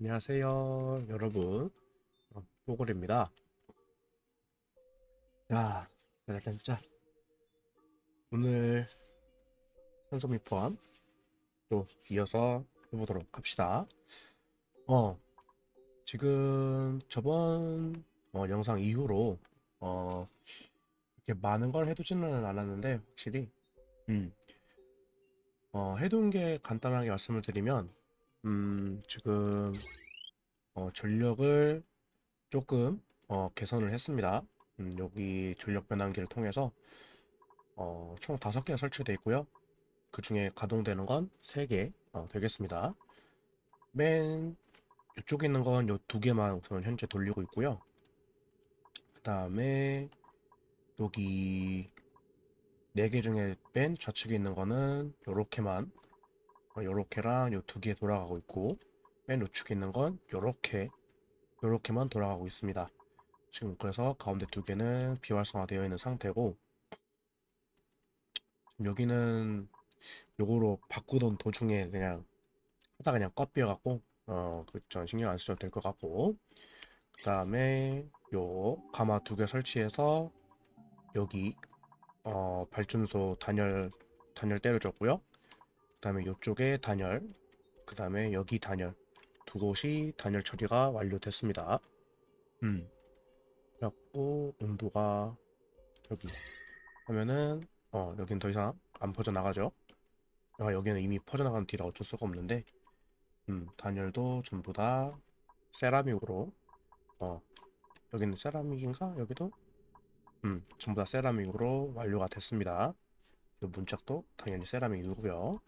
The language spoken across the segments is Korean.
안녕하세요, 여러분. 어, 뽀글입니다. 자, 일단 자, 오늘 산소미 포함 또 이어서 해보도록 합시다. 어, 지금 저번 어, 영상 이후로 어, 이렇게 많은 걸 해두지는 않았는데 확실히 음, 어, 해둔 게 간단하게 말씀을 드리면 음, 지금 어, 전력을 조금 어, 개선을 했습니다. 음, 여기 전력 변환기를 통해서 어, 총 5개가 설치되어 있고요. 그 중에 가동되는 건 3개 어, 되겠습니다. 맨 이쪽에 있는 건 요 두 개만 우선 현재 돌리고 있고요. 그 다음에 여기 4개 중에 맨 좌측에 있는 거는 요렇게만 어, 요렇게랑 요 두 개 돌아가고 있고 맨 우측에 있는 건 요렇게 요렇게만 돌아가고 있습니다. 지금 그래서 가운데 두 개는 비활성화되어 있는 상태고 여기는 요거로 바꾸던 도중에 그냥 하다 그냥 껐비어 갖고 어 그전 신경 안 쓰셔도 될 것 같고 그 다음에 요 가마 두 개 설치해서 여기 어 발전소 단열 단열 때려줬고요. 그 다음에 이쪽에 단열, 그 다음에 여기 단열 두 곳이 단열 처리가 완료됐습니다. 음, 그래갖고 온도가 여기 하면은 어 여긴 더 이상 안 퍼져 나가죠. 아 여기는 이미 퍼져 나간 뒤라 어쩔 수가 없는데 음 단열도 전부 다 세라믹으로 어 여기는 세라믹인가 여기도 음 전부 다 세라믹으로 완료가 됐습니다. 이 문짝도 당연히 세라믹이고요.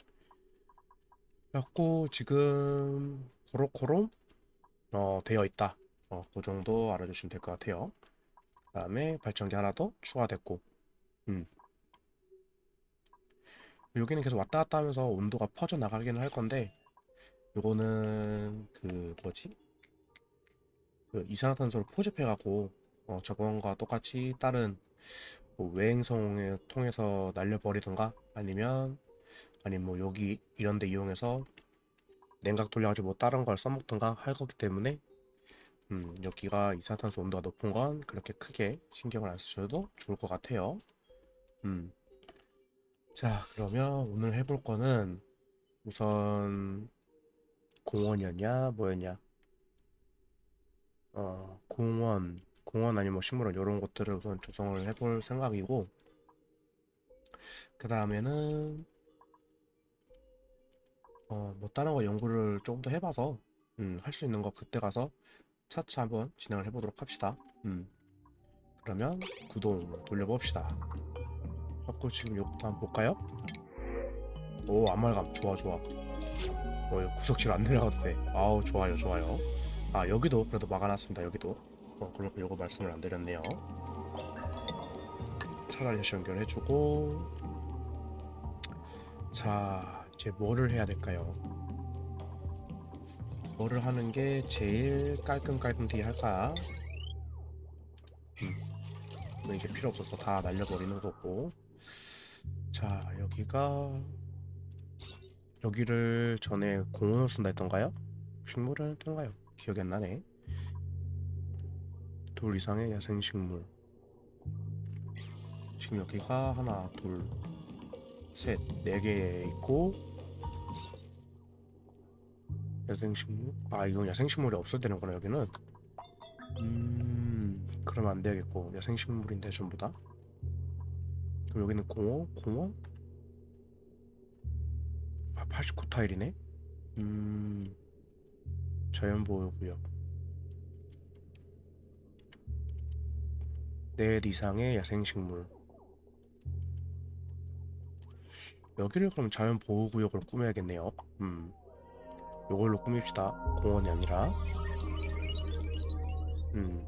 그래갖고 지금 고로코롬 어, 되어 있다. 어, 그 정도 알아주시면 될 것 같아요. 그 다음에 발전기 하나 더 추가됐고, 음. 여기는 계속 왔다 갔다 하면서 온도가 퍼져 나가기는 할 건데, 요거는 그 뭐지? 그 이산화탄소를 포집해갖고 어, 저번과 똑같이 다른 뭐 외행성을 통해서 날려버리든가 아니면 아니면 뭐 여기 이런 데 이용해서 냉각 돌려가지고 뭐 다른 걸 써먹든가 할 거기 때문에 음, 여기가 이산화탄소 온도가 높은 건 그렇게 크게 신경을 안 쓰셔도 좋을 것 같아요. 음. 자, 그러면 오늘 해볼 거는 우선 공원이었냐, 뭐였냐? 어, 공원, 공원 아니면 뭐 식물원 이런 것들을 우선 조성을 해볼 생각이고, 그 다음에는 어, 뭐 다른 거 연구를 조금 더 해봐서 음, 할 수 있는 거 그때 가서 차차 한번 진행을 해보도록 합시다. 음, 그러면 구동 돌려봅시다. 하고 지금 요부터 한번 볼까요? 오 안말감 좋아 좋아. 어, 구석질 안 내려가도 돼. 아우 좋아요 좋아요. 아 여기도 그래도 막아놨습니다. 여기도. 어, 그럼 요거 말씀을 안 드렸네요. 다시 연결해주고 자 이제 뭐를 해야 될까요? 뭐를 하는 게 제일 깔끔깔끔하게 할까? 음, 뭐 이게 필요 없어서 다 날려버리는 거고. 자, 여기가 여기를 전에 공원을 쓴다 했던가요? 식물을 했던가요? 기억이 안 나네. 돌 이상의 야생식물. 지금 여기가 하나, 둘, 셋, 네 개 있고 야생식물? 아 이건 야생식물이 없을 때는구나 여기는. 음 그러면 안 되겠고 야생식물인데 전부 다? 그럼 여기는 공원? 공원? 아 89타일이네? 음 자연보호구역. 넷 이상의 야생식물. 여기를 그럼 자연보호구역으로 꾸며야겠네요. 음 요걸로 꾸밉시다. 공원이 아니라. 음.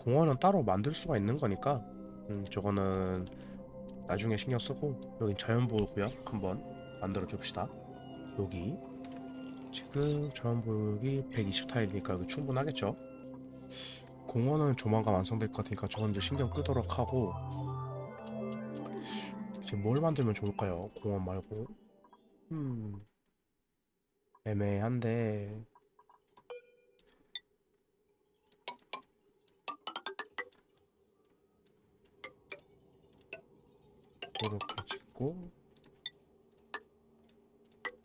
공원은 따로 만들 수가 있는 거니까. 음, 저거는 나중에 신경 쓰고 여긴 자연보호구역 한번 만들어 줍시다. 여기 지금 자연보호구역이 120타일이니까 충분하겠죠? 공원은 조만간 완성될 것 같으니까 저건 이제 신경 끄도록 하고 지금 뭘 만들면 좋을까요? 공원 말고 음 애매한데. 이렇게 짓고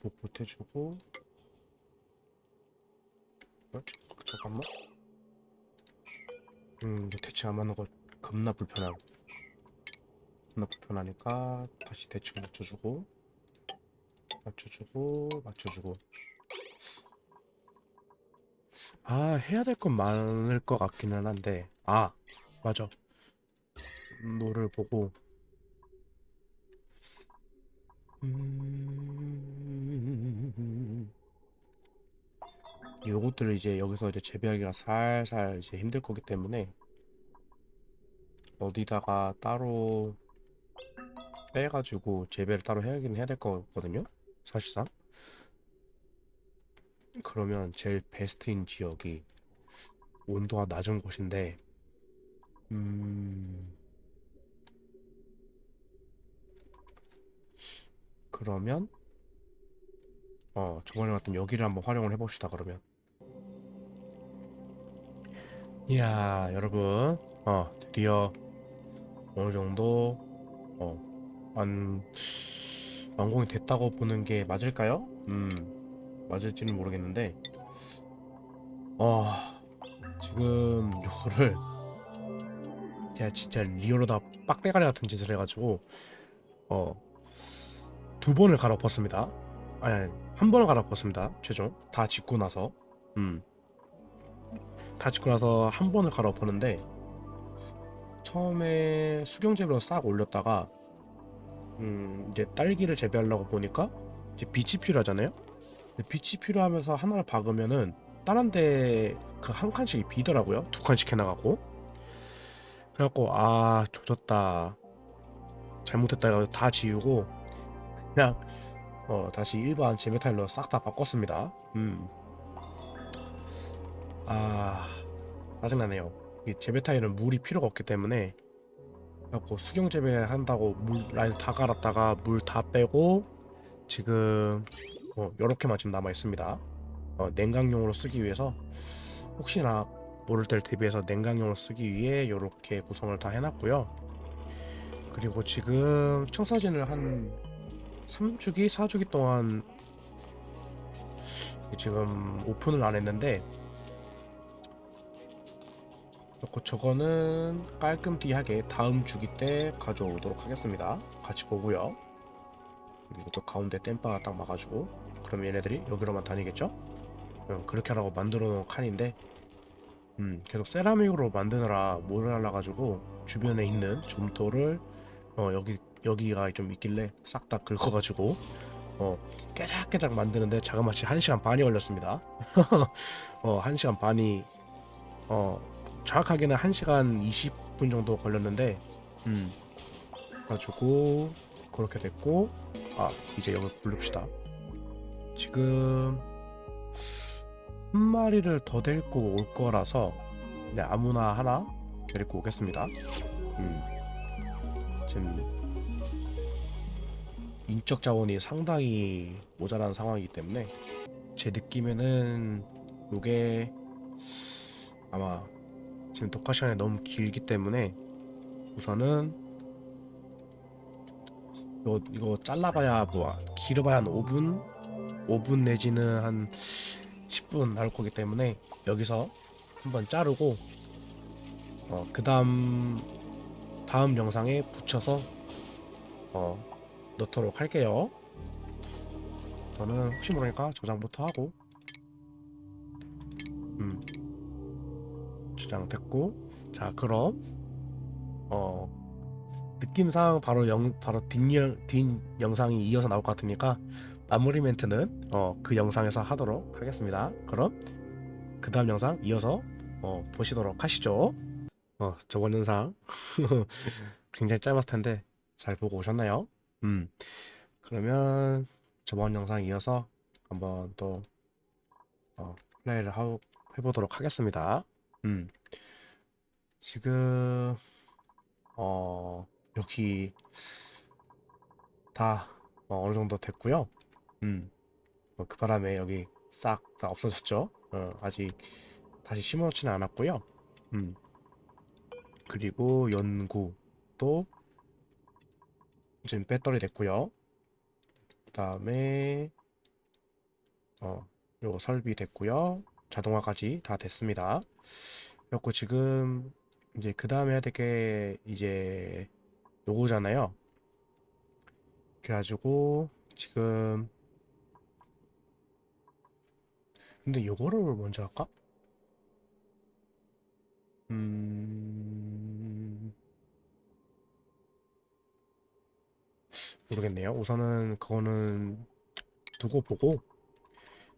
목 보태주고. 어? 잠깐만. 음 이제 대치 안 하는 거 겁나 불편함. 겁나 불편하니까 다시 대칭 맞춰주고 맞춰주고 맞춰주고. 아 해야 될 건 많을 것 같기는 한데. 아 맞아. 노를 보고. 음... 요것들을 이제 여기서 이제 재배하기가 살살 이제 힘들 거기 때문에 어디다가 따로 빼가지고 재배를 따로 해야긴 해야 될 거거든요 사실상 그러면 제일 베스트인 지역이 온도가 낮은 곳인데 음... 그러면 어 저번에 같은 여기를 한번 활용을 해봅시다 그러면. 이야 여러분. 어 드디어 어느 정도 어한 완공이 됐다고 보는 게 맞을까요? 음 맞을지는 모르겠는데 어 지금 요거를 제가 진짜 리얼로 다 빡대가리 같은 짓을 해가지고 어 두 번을 갈아엎었습니다. 아니 한 번을 갈아엎었습니다. 최종 다 짓고 나서 음. 다 짓고 나서 한 번을 갈아엎었는데 처음에 수경재배로 싹 올렸다가 음, 이제 딸기를 재배하려고 보니까 이제 빛이 필요하잖아요. 빛이 필요하면서 하나를 박으면은 다른 데 그 한 칸씩 비더라고요. 두 칸씩 해나가고. 그래갖고 아 조졌다. 잘못했다 해가지고 다 지우고 그냥 어, 다시 일반 타일로 싹 다 바꿨습니다. 음. 아, 짜증나네요. 이 재배 타일은 물이 필요가 없기 때문에 그래갖고 수경 재배 한다고 물 라인 다 갈았다가 물 다 빼고 지금 어, 이렇게만 지금 남아 있습니다. 어, 냉각용으로 쓰기 위해서 혹시나 모를 때를 대비해서 냉각용으로 쓰기 위해 이렇게 구성을 다 해놨고요. 그리고 지금 청사진을 한 3주기, 4주기 동안 지금 오픈을 안 했는데 그리고 저거는 깔끔띠하게 다음 주기 때 가져오도록 하겠습니다. 같이 보고요. 이것도 가운데 땜바가 딱 막아주고 그럼 얘네들이 여기로만 다니겠죠? 음, 그렇게 하라고 만들어 놓은 칸인데 음, 계속 세라믹으로 만드느라 모자라 가지고 주변에 있는 점토를 어, 여기 여기가 좀 있길래 싹 다 긁어가지고 어 깨작깨작 만드는데 자그마치 1시간 반이 걸렸습니다 어 1시간 반이 어 정확하게는 1시간 20분 정도 걸렸는데 음 가지고 그렇게 됐고 아 이제 여기 부릅시다 지금 한 마리를 더 데리고 올 거라서 그냥 아무나 하나 데리고 오겠습니다. 음. 지금 인적 자원이 상당히 모자란 상황이기 때문에 제 느낌에는 요게 아마 지금 독화 시간이 너무 길기 때문에 우선은 이거, 이거 잘라봐야 뭐 길어봐야 한 5분 5분 내지는 한 10분 나올 거기 때문에 여기서 한번 자르고 어, 그 다음 다음 영상에 붙여서 어, 넣도록 할게요. 저는 혹시 모르니까 저장부터 하고 음 저장 됐고 자 그럼 어 느낌상 바로 영 바로 뒷영 뒷 영상이 이어서 나올 것 같으니까 마무리 멘트는 어 그 영상에서 하도록 하겠습니다. 그럼 그 다음 영상 이어서 어 보시도록 하시죠. 어 저번 영상 굉장히 짧았을 텐데 잘 보고 오셨나요? 음, 그러면 저번 영상 이어서 한번 또 어, 플레이를 하, 해보도록 하겠습니다. 음, 지금 어, 여기 다 어, 어느 정도 됐고요. 음, 어, 그 바람에 여기 싹 다 없어졌죠. 어, 아직 다시 심어놓지는 않았고요. 음, 그리고 연구도 지금 배터리 됐고요. 그 다음에 어 요거 설비 됐고요. 자동화까지 다 됐습니다. 그래갖고 지금 이제 그 다음에 해야 될 게 이제 요거잖아요. 그래가지고 지금 근데 요거를 먼저 할까? 음 모르겠네요. 우선은 그거는 두고 보고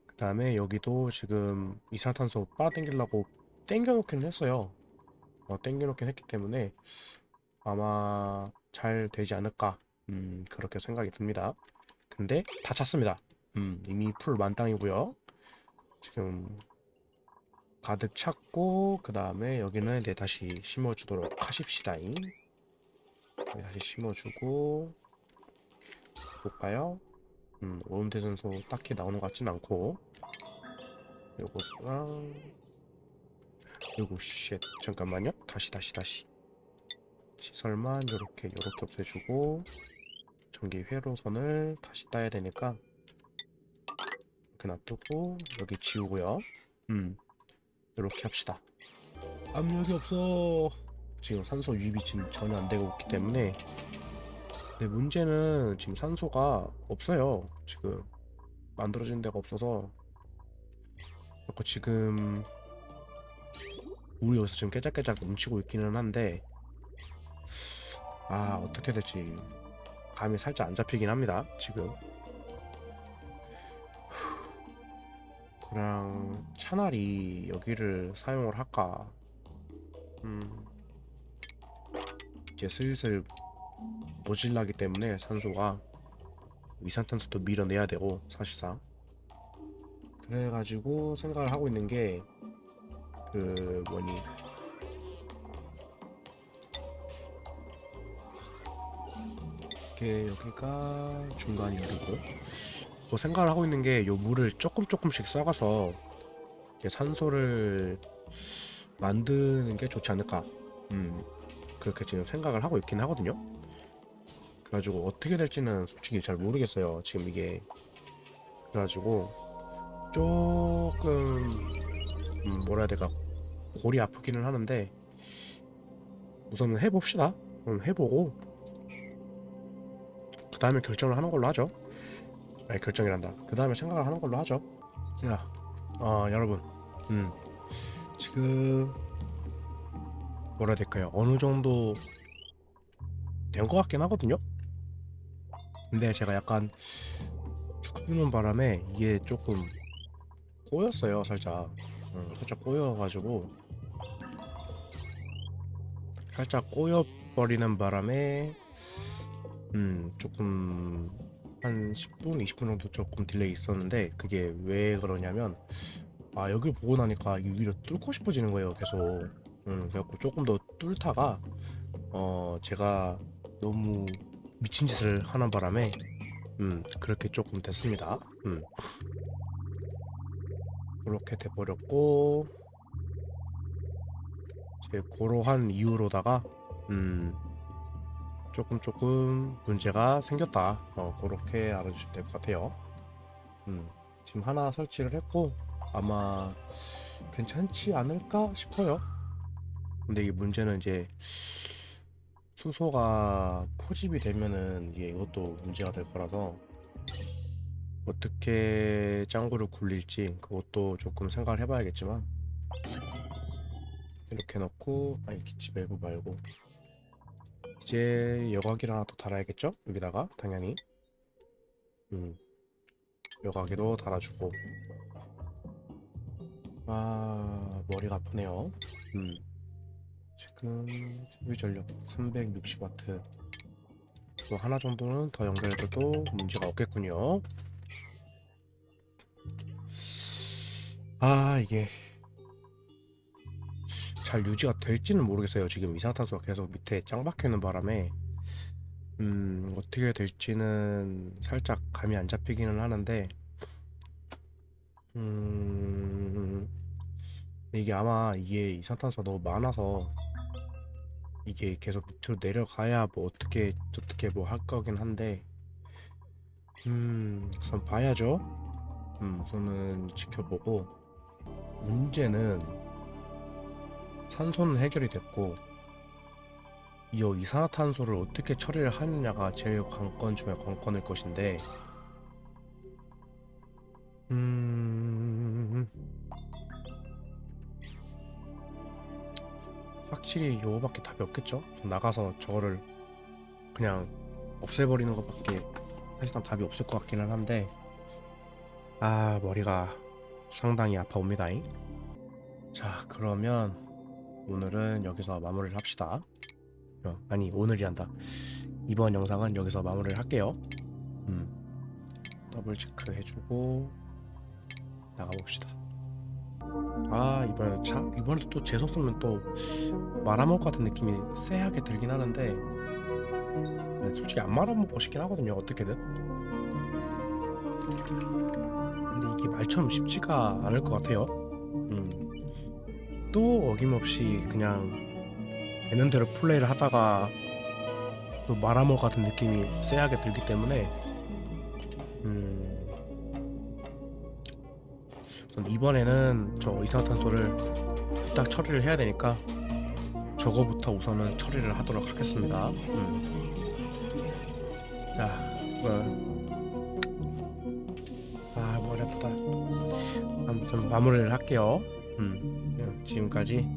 그 다음에 여기도 지금 이산화탄소 빨아당기려고 땡겨놓기는 했어요. 어, 땡겨놓긴 했기 때문에 아마 잘 되지 않을까 음, 그렇게 생각이 듭니다. 근데 다 찼습니다. 음, 이미 풀 만땅이고요. 지금 가득 찼고 그 다음에 여기는 이제 다시 심어주도록 하십시다잉. 네, 다시 심어주고 볼까요? 음, 오음대 전소 딱히 나오는 것 같진 않고 요거랑 요거 쉣 잠깐만요 다시 다시 다시 시설만 요렇게 요렇게 없애주고 전기 회로선을 다시 따야 되니까 이렇게 놔두고 여기 지우고요. 음. 요렇게 합시다. 압력이 없어. 지금 산소 유입이 지금 전혀 안 되고 있기 때문에. 근데 문제는 지금 산소가 없어요. 지금 만들어진 데가 없어서. 그래서 지금 물이 여기서 지금 깨작깨작 넘치고 있기는 한데. 아 어떻게 될지 감이 살짝 안 잡히긴 합니다. 지금 그냥 차라리 여기를 사용을 할까? 음. 이제 슬슬 모질라기 때문에 산소가 이산탄소도 밀어내야 되고 사실상. 그래가지고 생각을 하고 있는 게 그 뭐니? 이게 여기가 중간이 여기고 그 생각을 하고 있는 게 요 물을 조금 조금씩 이게 산소를 만드는 게 좋지 않을까 음 그렇게 지금 생각을 하고 있긴 하거든요 그래가지고 어떻게 될지는 솔직히 잘 모르겠어요. 지금 이게 그래가지고 조금 음, 뭐라 해야 될까 골이 아프기는 하는데 우선은 해봅시다. 음, 해보고 그 다음에 결정을 하는 걸로 하죠. 아니 결정이란다. 그 다음에 생각을 하는 걸로 하죠. 자, 어, 여러분, 음, 지금 뭐라 해야 될까요? 어느 정도 된 것 같긴 하거든요. 근데 제가 약간 축 쓰는 바람에 이게 조금 꼬였어요 살짝 음, 살짝 꼬여가지고 살짝 꼬여 버리는 바람에 음 조금 한 10분 20분 정도 조금 딜레이 있었는데 그게 왜 그러냐면 아 여기 보고 나니까 이 위로 뚫고 싶어지는 거예요 계속 음 그래갖고 조금 더 뚫다가 어 제가 너무 미친 짓을 하는 바람에 음 그렇게 조금 됐습니다. 음 그렇게 돼버렸고 이제 고러한 이유로다가 음 조금 조금 문제가 생겼다. 어 그렇게 알아주시면 될 것 같아요. 음 지금 하나 설치를 했고 아마 괜찮지 않을까 싶어요. 근데 이 문제는 이제 수소가 포집이 되면은 이게 이것도 문제가 될 거라서 어떻게 짱구를 굴릴지 그것도 조금 생각을 해봐야겠지만 이렇게 넣고 아니 기치 밸브 말고 이제 여과기를 하나 더 달아야겠죠? 여기다가 당연히. 음. 여과기도 달아주고. 아 머리가 아프네요. 음. 지금 소비 전력 360W 또 하나 정도는 더 연결해도 문제가 없겠군요. 아 이게 잘 유지가 될지는 모르겠어요. 지금 이산화탄소가 계속 밑에 짱 박혀 있는 바람에. 음 어떻게 될지는 살짝 감이 안 잡히기는 하는데. 음 이게 아마 이게 이산화탄소가 너무 많아서 이게 계속 밑으로 내려가야 뭐 어떻게 어떻게 뭐 할 거긴 한데. 음 우선 봐야죠. 음 우선은 지켜보고. 문제는 산소는 해결이 됐고 이 이산화탄소를 어떻게 처리를 하느냐가 제일 관건 중에 관건일 것인데 음 확실히 요거밖에 답이 없겠죠? 나가서 저거를 그냥 없애버리는 것밖에 사실상 답이 없을 것 같기는 한데 아 머리가 상당히 아파옵니다잉 자 그러면 오늘은 여기서 마무리를 합시다. 어, 아니 오늘이란다. 이번 영상은 여기서 마무리를 할게요. 음 더블 체크 해주고 나가봅시다. 아 이번에 차 이번에 또 재수 쓰면 또 말아먹을 것 같은 느낌이 쎄하게 들긴 하는데 네, 솔직히 안 말아먹고 싶긴 하거든요 어떻게든. 근데 이게 말처럼 쉽지가 않을 것 같아요. 음. 또 어김없이 그냥 되는 대로 플레이를 하다가 또것 같은 느낌이 쎄하게 들기 때문에 음. 이번에는 저 이산화탄소를 부탁 처리를 해야 되니까 저거부터 우선은 처리를 하도록 하겠습니다. 음. 자, 뭐, 아 머리 아프다. 아무튼 마무리를 할게요. 음, 네, 지금까지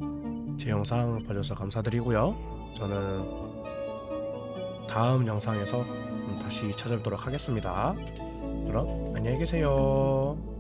제 영상 봐주셔서 감사드리고요. 저는 다음 영상에서 음, 다시 찾아뵙도록 하겠습니다. 그럼 안녕히 계세요.